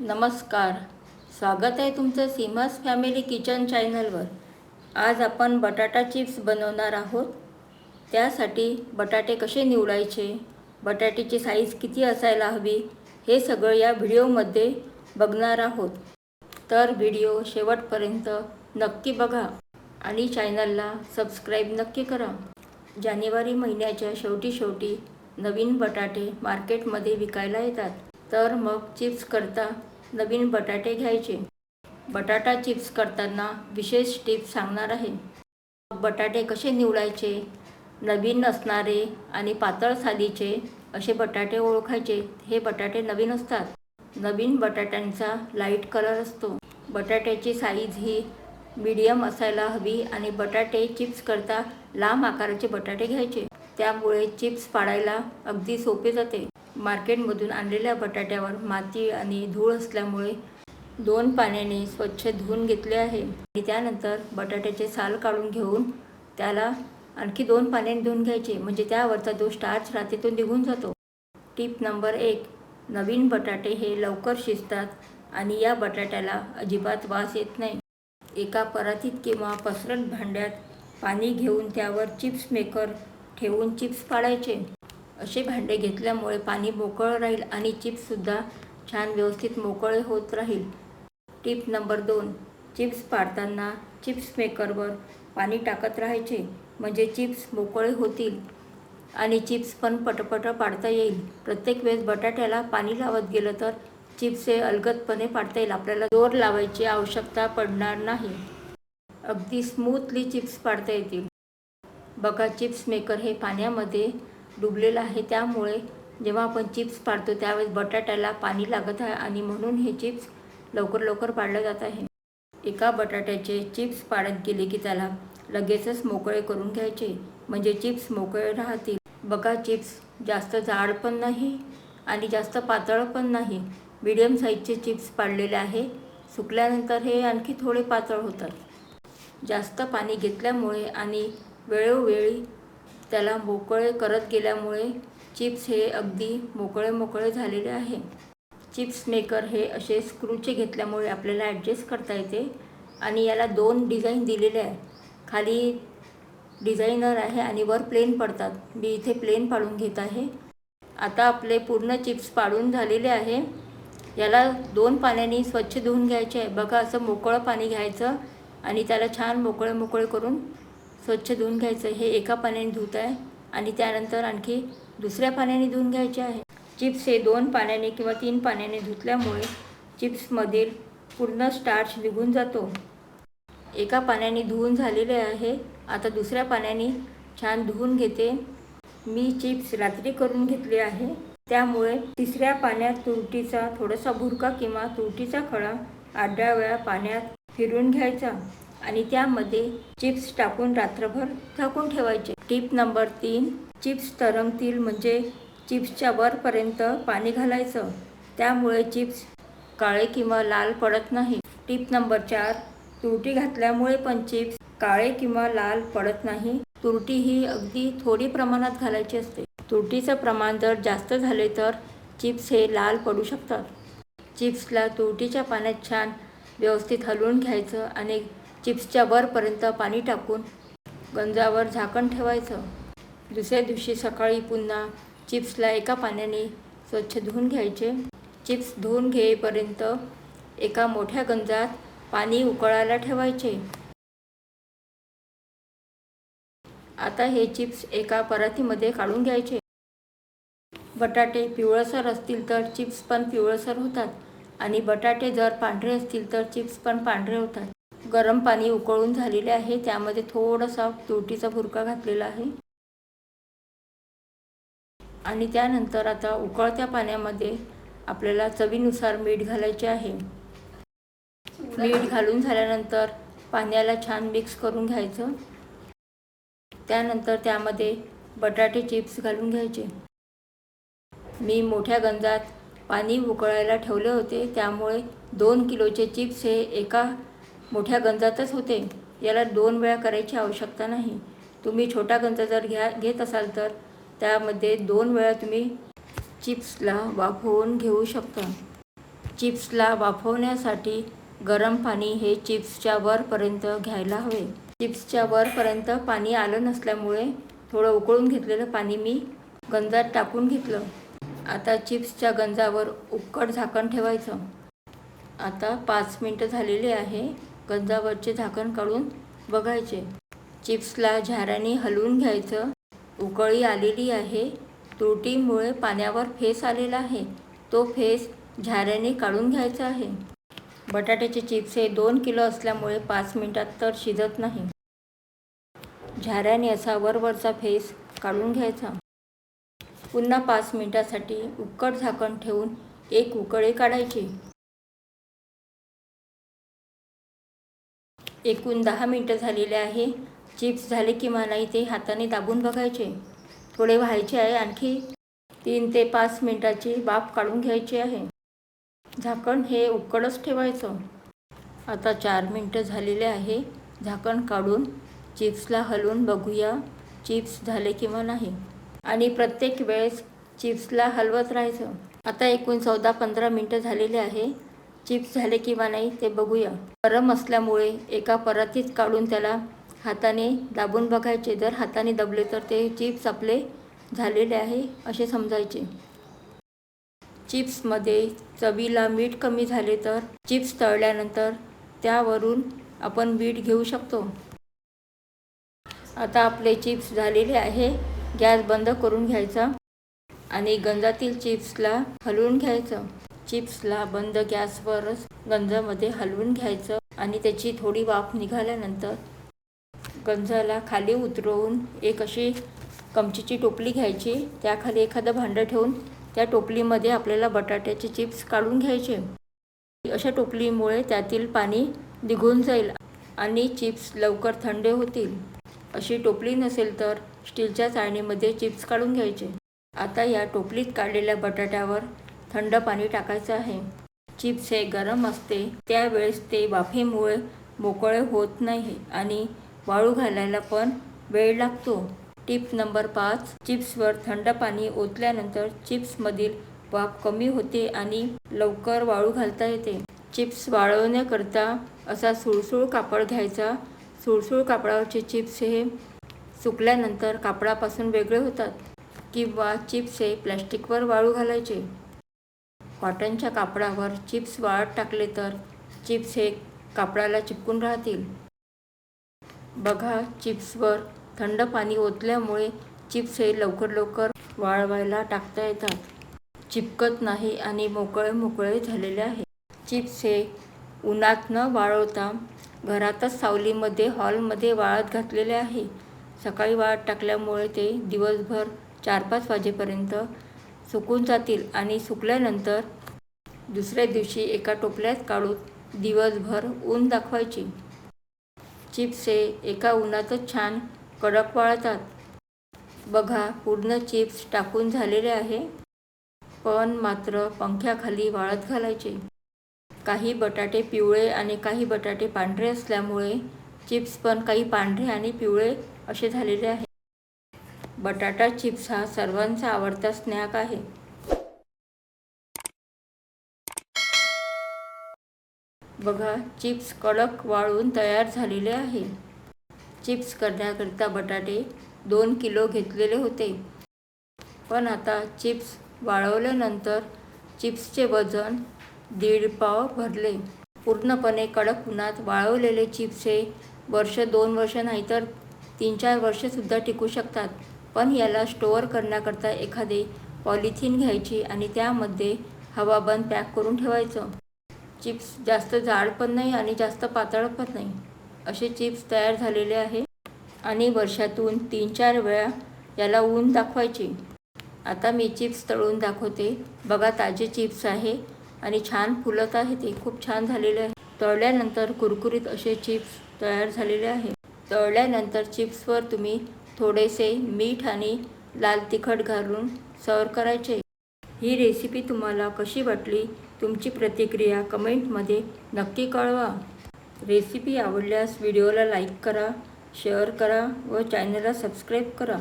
नमस्कार. स्वागत आहे तुमचं सीमास फॅमिली किचन चॅनलवर. आज आपण बटाटा चिप्स बनवणार आहोत. त्यासाठी बटाटे कसे निवडायचे बटाट्याची साईज किती असायला हवी हे सगळं या व्हिडिओमध्ये बघणार आहोत. तर व्हिडिओ शेवटपर्यंत नक्की बघा आणि चॅनलला सबस्क्राईब नक्की करा. जानेवारी महिन्याच्या शेवटी शेवटी नवीन बटाटे मार्केटमध्ये विकायला येतात. तर मग चिप्स करता नवीन बटाटे घ्यायचे. बटाटा चिप्स करताना विशेष टिप्स सांगणार आहे. बटाटे कसे निवडायचे? नवीन असणारे आणि पातळ सालीचे असे बटाटे ओळखायचे. हे बटाटे नवीन असतात. नवीन बटाट्यांचा लाइट कलर असतो. बटाट्याची साईज ही मीडियम असायला हवी आणि बटाटे चिप्स करता लांब आकाराचे बटाटे घ्यायचे. त्यामुळे चिप्स पाडायला अगदी सोपे जाते. मार्केटमधून आणलेल्या बटाट्यावर माती आणि धूळ असल्यामुळे दोन पाण्याने स्वच्छ धुवून घेतले आहे. आणि त्यानंतर बटाट्याचे साल काढून घेऊन त्याला आणखी दोन पाण्याने धुवून घ्यायचे. म्हणजे त्यावरचा जो स्टार्च राहते तो निघून जातो. टीप नंबर एक नवीन बटाटे हे लवकर शिजतात आणि या बटाट्याला अजिबात वास येत नाही. एका परातीत किंवा पसरट भांड्यात पाणी घेऊन त्यावर चिप्स मेकर ठेवून चिप्स पाडायचे. असे भांडे घेतल्यामुळे पाणी मोकळं राहील आणि चिप्ससुद्धा छान व्यवस्थित मोकळे होत राहील. टिप नंबर दोन. चिप्स पाडताना चिप्स मेकरवर पाणी टाकत राहायचे म्हणजे चिप्स मोकळे होतील आणि चिप्स पण पटपट पाडता येईल. प्रत्येक वेळेस बटाट्याला पाणी लावत गेलं तर चिप्स हे अलगदपणे पाडता येईल. आपल्याला जोर लावायची आवश्यकता पडणार नाही. अगदी स्मूथली चिप्स पाडता येतील. बघा चिप्स मेकर हे पाण्यामध्ये डुबलेलं आहे. त्यामुळे जेव्हा आपण चिप्स पाडतो त्यावेळेस बटाट्याला पाणी लागत आहे आणि म्हणून हे चिप्स लवकर लवकर पाडलं जात आहे. एका बटाट्याचे चिप्स पाडत गेले की त्याला लगेचच मोकळे करून घ्यायचे. म्हणजे चिप्स मोकळे राहतील. बघा चिप्स जास्त जाड पण नाही आणि जास्त पातळ पण नाही. मिडियम साईजचे चिप्स पाडलेले आहे. सुकल्यानंतर हे आणखी थोडे पातळ होतात. जास्त पाणी घेतल्यामुळे आणि वेळोवेळी त्याला मोकळे करत गेल्यामुळे चिप्स हे अगदी मोकळे मोकळे झालेले आहे. चिप्स मेकर हे असे स्क्रूचे घेतल्यामुळे आपल्याला ॲडजस्ट करता येते आणि याला दोन डिझाईन दिलेले आहे खाली डिझायनर आहे आणि वर प्लेन पडतात. मी इथे प्लेन पाडून घेत आहे. आता आपले पूर्ण चिप्स पाडून झालेले आहे. याला दोन पाण्याने स्वच्छ धुवून घ्यायचे आहे. बघा असं मोकळं पाणी घ्यायचं आणि त्याला छान मोकळे मोकळे करून स्वच्छ धुवून घ्यायचं. हे एका पाण्याने धुत आहे आणि त्यानंतर आणखी दुसऱ्या पाण्याने धुवून घ्यायचे आहे. चिप्स हे दोन पाण्याने किंवा तीन पाण्याने धुतल्यामुळे चिप्समधील पूर्ण स्टार्च निघून जातो. एका पाण्याने धुवून झालेले आहे. आता दुसऱ्या पाण्याने छान धुवून घेते. मी चिप्स रात्री करून घेतले आहे. त्यामुळे तिसऱ्या पाण्यात तुरटीचा थोडासा भुरका किंवा तुरटीचा खडा आड्या वेळा पाण्यात फिरून घ्यायचा. आणि त्यामध्ये चिप्स टाकून रात्रभर झाकून ठेवायचे. टीप नंबर तीन चिप्स तरंगतील म्हणजे चिप्सच्या वरपर्यंत पाणी घालायचं. त्यामुळे चिप्स काळे किंवा लाल पडत नाही. टीप नंबर चार तुरटी घातल्यामुळे पण चिप्स काळे किंवा लाल पडत नाही. तुरटी ही अगदी थोडी प्रमाणात घालायची असते. तुरटीचं प्रमाण जर जास्त झाले तर चिप्स हे लाल पडू शकतात. चिप्सला तुरटीच्या पाण्यात छान व्यवस्थित हलवून घ्यायचं आणि चिप्सच्या वरपर्यंत पाणी टाकून गंजावर झाकण ठेवायचं. दुसऱ्या दिवशी सकाळी पुन्हा चिप्सला एका पाण्याने स्वच्छ धुवून घ्यायचे. चिप्स धुवून घेईपर्यंत एका मोठ्या गंजात पाणी उकळायला ठेवायचे. आता हे चिप्स एका परातीमध्ये काढून घ्यायचे. बटाटे पिवळसर असतील तर चिप्स पण पिवळसर होतात आणि बटाटे जर पांढरे असतील तर चिप्स पण पांढरे होतात. गरम पाणी उकळून झालेले आहे. त्यामध्ये थोडासा तुरटीचा भुरका घातलेला आहे. आणि त्यानंतर आता उकळत्या पाण्यामध्ये आपल्याला चवीनुसार मीठ घालायचे आहे. मीठ घालून झाल्यानंतर पाण्याला छान मिक्स करून घ्यायचं. त्यानंतर त्यामध्ये बटाटे चिप्स घालून घ्यायचे. मी मोठ्या गंजात पाणी उकळायला ठेवले होते. त्यामुळे दोन किलोचे चिप्स हे एका मोठ्या गंजातच होते. याला दोन वेळा करायची आवश्यकता नाही. तुम्ही छोटा गंज जर घ्या घेत असाल तर त्यामध्ये दोन वेळा तुम्ही चिप्सला वाफवून घेऊ शकता. चिप्सला वाफवण्यासाठी गरम पाणी हे चिप्सच्या वरपर्यंत घ्यायला हवे. चिप्सच्या वरपर्यंत पाणी आलं नसल्यामुळे थोडं उकळून घेतलेलं पाणी मी गंजात टाकून घेतलं. आता चिप्सच्या गंजावर उक्कट झाकण ठेवायचं. आता पाच मिनटं झालेली आहे. गंजावरचे झाकण काढून बघायचे. चिप्सला झाऱ्याने हलवून घ्यायचं. उकळी आलेली आहे. तुरटीमुळे पाण्यावर फेस आलेला आहे. तो फेस झाऱ्याने काढून घ्यायचा आहे. बटाट्याचे चिप्स हे दोन किलो असल्यामुळे पाच मिनटात तर शिजत नाही. झाऱ्याने असा वरवरचा फेस काढून घ्यायचा. पुन्हा पाच मिनिटासाठी उक्कट झाकण ठेवून एक उकळी काढायची. एकूण दहा मिनटं झालेले आहे. चिप्स झाले की मला ते हाताने दाबून बघायचे. थोडे व्हायचे आहे आणखी तीन ते पाच मिनटाची वाफ काढून घ्यायची आहे. झाकण हे उकडच ठेवायचं. आता चार मिनटं झालेले आहे. झाकण काढून चिप्सला हलवून बघूया. चिप्स झाले किंवा नाही. आणि प्रत्येक वेळेस चिप्सला हलवत राहायचं. आता एकूण चौदा पंधरा मिनटं झालेले आहे. चिप्स झाले किंवा नाही ते बघूया. गरम असल्यामुळे एका परातीत काढून त्याला हाताने दाबून बघायचे. जर हाताने दबले तर ते चिप्स आपले झालेले आहे असे समजायचे. चिप्समध्ये चवीला मीठ कमी झाले तर चिप्स तळल्यानंतर त्यावरून आपण मीठ घेऊ शकतो. आता आपले चिप्स झालेले आहे. गॅस बंद करून घ्यायचा आणि गंजातील चिप्सला हलवून घ्यायचं. चिप्सला बंद गॅसवरच गंजामध्ये हलवून घ्यायचं आणि त्याची थोडी वाफ निघाल्यानंतर गंजाला खाली उतरवून एक अशी कमचीची टोपली घ्यायची. त्याखाली एखादं भांडं ठेवून त्या टोपलीमध्ये आपल्याला बटाट्याचे चिप्स काढून घ्यायचे. अशा टोपलीमुळे त्यातील पाणी निघून जाईल आणि चिप्स लवकर थंड होतील. अशी टोपली नसेल तर स्टीलच्या चाळणीमध्ये चिप्स काढून घ्यायचे. आता या टोपलीत काढलेल्या बटाट्यावर थंड पाणी टाकायचं आहे. चिप्स हे गरम असते त्यावेळेस ते वाफेमुळे मोकळे होत नाही आणि वाळू घालायला पण वेळ लागतो. टिप नंबर पाच चिप्सवर थंड पाणी ओतल्यानंतर चिप्समधील वाफ कमी होते आणि लवकर वाळू घालता येते. चिप्स वाळवण्याकरता असा सुळसुळ कापड घ्यायचा. सुळसुळ कापडावरचे चिप्स हे सुकल्यानंतर कापडापासून वेगळे होतात किंवा चिप्स हे प्लॅस्टिकवर वाळू घालायचे. कॉटनच्या कापडावर चिप्स वाळत टाकले तर चिप्स हे कापडाला चिपकून राहतील. बघा चिप्सवर थंड पाणी ओतल्यामुळे चिप्स हे लवकर लवकर वाळवायला टाकता येतात. चिपकत नाही आणि मोकळे मोकळे झालेले आहे. चिप्स हे उन्हात न वाळवता घरातच सावलीमध्ये हॉलमध्ये वाळत घातलेले आहे. सकाळी वाळत टाकल्यामुळे ते दिवसभर चार पाच वाजेपर्यंत सुकून जातील आणि सुकल्यानंतर दुसऱ्या दिवशी एका टोपल्यात काढून दिवसभर ऊन दाखवायचे. चिप्स हे एका उन्हातच छान कडक वाळतात. बघा पूर्ण चिप्स टाकून झालेले आहे. पण मात्र पंख्याखाली वाळत घालायचे. काही बटाटे पिवळे आणि काही बटाटे पांढरे असल्यामुळे चिप्स पण काही पांढरे आणि पिवळे असे झालेले आहे बटाटा चिप्स हा सर्वांचा आवडता स्नॅक आहे. बघा चिप्स कडक वाळून तयार झालेले आहे. चिप्स करण्याकरिता बटाटे दोन किलो घेतलेले होते. पण आता चिप्स वाळवल्यानंतर चिप्सचे वजन दीड पाव भरले. पूर्णपणे कडक उन्हात वाळवलेले चिप्स हे वर्ष दोन वर्ष नाही तर तीन चार वर्षसुद्धा टिकू शकतात. पण याला स्टोअर करण्याकरता एखादे पॉलिथिन घ्यायची आणि त्यामध्ये हवाबंद पॅक करून ठेवायचं. चिप्स जास्त जाड पण नाही आणि जास्त पातळ पण नाही. असे चिप्स तयार झालेले आहे आणि वर्षातून तीन चार वेळा याला ऊन दाखवायचे. आता मी चिप्स तळून दाखवते. बघा ताजे चिप्स आहे आणि छान फुलत आहे ते. खूप छान झालेले आहे. तळल्यानंतर कुरकुरीत असे चिप्स तयार झालेले आहे. तळल्यानंतर चिप्सवर तुम्ही थोडेसे मीठ आणि लाल तिखट घालून सर्व करायचे. ही रेसिपी तुम्हाला कशी वाटली? तुमची प्रतिक्रिया कमेंटमध्ये नक्की कळवा. रेसिपी आवडल्यास व्हिडिओला लाईक करा शेअर करा व चॅनलला सबस्क्राईब करा.